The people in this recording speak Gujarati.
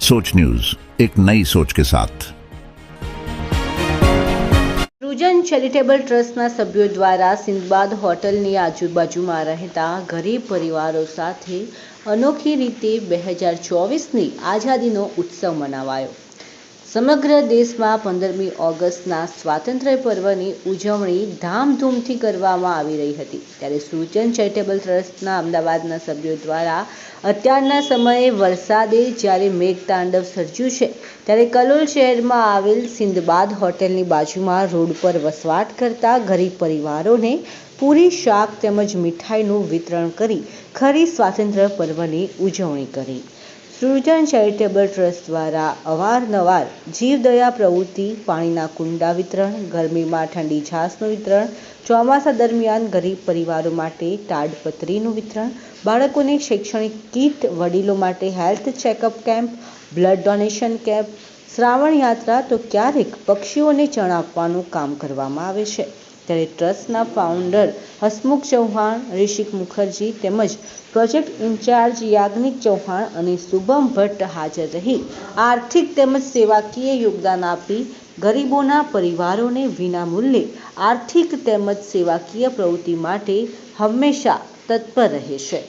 सोच न्यूज एक नई सोच के साथ સૃજન ચેરિટેબલ ટ્રસ્ટના સભ્યો દ્વારા સિંદબાદ હોટલની આજુબાજુમાં રહેતા ગરીબ પરિવારો સાથે અનોખી રીતે બે હજાર ચોવીસની આઝાદીનો ઉત્સવ મનાવાયો સમગ્ર દેશમાં પંદરમી ઓગસ્ટના સ્વાતંત્ર્ય પર્વની ઉજવણી ધામધૂમથી કરવામાં આવી રહી હતી. ત્યારે સૂચન ચેરિટેબલ ટ્રસ્ટના અમદાવાદના સભ્યો દ્વારા અત્યારના સમયે વરસાદે જ્યારે મેઘતાંડવ સર્જ્યું છે, ત્યારે કલોલ શહેરમાં આવેલ સિંદબાદ હોટેલની બાજુમાં રોડ પર વસવાટ કરતા ગરીબ પરિવારોને પૂરી શાક તેમજ મીઠાઈનું વિતરણ કરી ખરી સ્વાતંત્ર્ય પર્વની ઉજવણી કરી. સૃજન ચેરિટેબલ ટ્રસ્ટ દ્વારા અવારનવાર જીવદયા પ્રવૃત્તિ, પાણીના કુંડા વિતરણ, ગરમીમાં ઠંડી છાશનું વિતરણ, ચોમાસા દરમિયાન ગરીબ પરિવારો માટે તાડપત્રીનું વિતરણ, બાળકોને શૈક્ષણિક કીટ, વડીલો માટે health checkup camp, blood donation camp, Shravan યાત્રા તો ક્યારેક પક્ષીઓને ચણ આપવાનું કામ કરવામાં આવે છે. ત્યારે ટ્રસ્ટના ફાઉન્ડર હસમુખ ચૌહાણ, ઋષિક મુખર્જી તેમજ પ્રોજેક્ટ ઇન્ચાર્જ યાજ્ઞિક ચૌહાણ અને શુભમ ભટ્ટ હાજર રહી. આર્થિક તેમજ સેવાકીય યોગદાન આપી ગરીબોના પરિવારોને વિનામૂલ્યે આર્થિક તેમજ સેવાકીય પ્રવૃત્તિ માટે હંમેશા તત્પર રહે છે